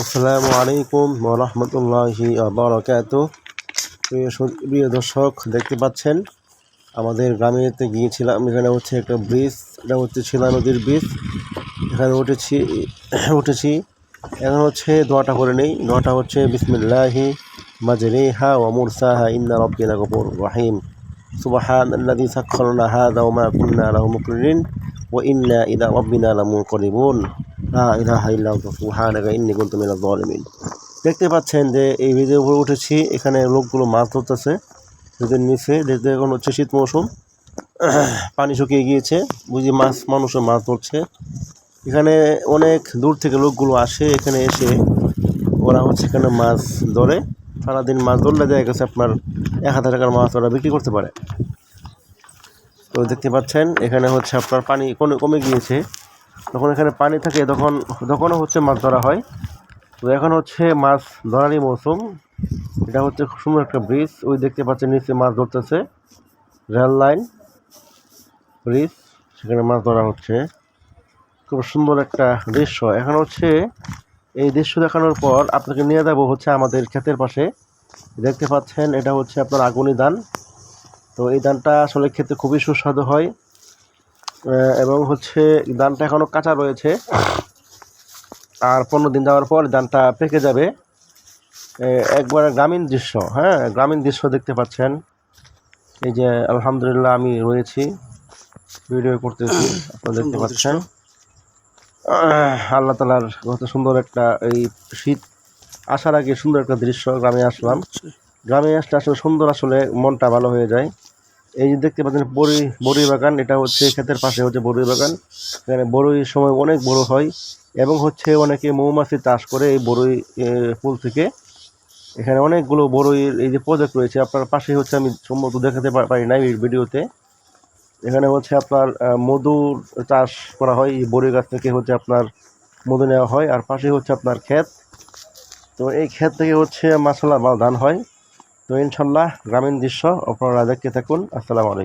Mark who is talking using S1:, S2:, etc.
S1: আসসালামু আলাইকুম রহমতুল্লাহি বারকাত প্রিয় দর্শক, দেখতে পাচ্ছেন? আমাদের গ্রামেতে গিয়েছিলাম, এখানে হচ্ছে একটা ব্রিজ, এটা হচ্ছে শিলা নদীর ব্রিজ। এখানে উঠেছি উঠেছি। এখন হচ্ছে দোয়াটা করে নেই, দোয়াটা হচ্ছে বিসমিল্লাহি মাজরিহা ওয়া মুরসাহা ইন্না রাব্বিনা গফুর রহিম। সুবহান আল্লাযী সাখখারনা হাযা ওয়া মা কুন্না লাহু মুকরিনিন ওয়া ইন্না ইলা রাব্বিনা লামুনকালিবুন লা দেখতে পাচ্ছেন যে এই ব্রিজের উপরে উঠেছি। এখানে লোকগুলো মাছ ধরতেছে। ব্রিজের নিচে দেখতে এখন হচ্ছে শীত মৌসুম। পানি শুকিয়ে গিয়েছে। বুঝি মাছ মানুষের মাছ ধরছে। এখানে অনেক দূর থেকে লোকগুলো আসে, এখানে এসে ওরা হচ্ছে এখানে মাছ ধরে। সারাদিন মাছ ধরলে দেখা গেছে আপনার এক হাজার টাকার মাছ ওরা বিক্রি করতে পারে। তো দেখতে পাচ্ছেন, এখানে হচ্ছে আপনার পানি কমে গিয়েছে। যখন এখানে পানি থাকে, তখন, তখনও হচ্ছে মাছ ধরা হয়। তো এখন হচ্ছে মাছ ধরারই মৌসুম। এটা হচ্ছে খুব সুন্দর একটা ব্রিজ ওই দেখতে পাচ্ছেন নিচে মাছ ধরতেছে। রেল লাইন ব্রিজ সেখানে মাছ ধরা হচ্ছে। খুব সুন্দর একটা দৃশ্য। এখন হচ্ছে এই দৃশ্য দেখানোর পর আপনাকে নিয়ে যাব হচ্ছে আমাদের ক্ষেতের পাশে। দেখতে পাচ্ছেন, এটা হচ্ছে আপনার আগুনি ধান তো এই ধানটা আসলে খেতে খুবই সুস্বাদু হয়। এবং হচ্ছে ধানটা এখনও কাঁচা রয়েছে। আর পনেরো দিন যাওয়ার পর ধানটা পেকে যাবে। একবারে গ্রামীণ দৃশ্য হ্যাঁ গ্রামীণ দৃশ্য দেখতে পাচ্ছেন। এই যে আলহামদুলিল্লাহ আমি রয়েছি ভিডিও করতেছি আপনারা দেখতে পাচ্ছেন। আল্লাহ তালার কত সুন্দর একটা এই শীত আসার আগে সুন্দর একটা দৃশ্য গ্রামে আসলাম। গ্রামে আসলে আসলে সুন্দর আসলে মনটা ভালো হয়ে যায়। এই যে দেখতে পাচ্ছেন, বড়ি বড়ি বাগান, এটা হচ্ছে ক্ষেতের পাশে হচ্ছে বড়ি বাগান। এখানে বড়ির সময় অনেক বড় হয় এবং হচ্ছে অনেকে মৌমাছি চাষ করে এই বড়ই ফুল থেকে। এখানে অনেকগুলো বড়ইয়ের এই যে প্রজেক্ট রয়েছে, আপনার পাশে হচ্ছে আমি সম্ভবত দেখাতে পারি নাই এই ভিডিওতে। এখানে হচ্ছে আপনার মধুর চাষ করা হয়, এই বড়ই গাছ থেকে হচ্ছে আপনার মধু নেওয়া হয়। আর পাশে হচ্ছে আপনার ক্ষেত। তো এই ক্ষেত থেকে হচ্ছে মাসালা বা ধান হয়। তো ইনশাল্লাহ গ্রামীণ দৃশ্য আপনারা দেখতে থাকুন আসসালামু আলাইকুম।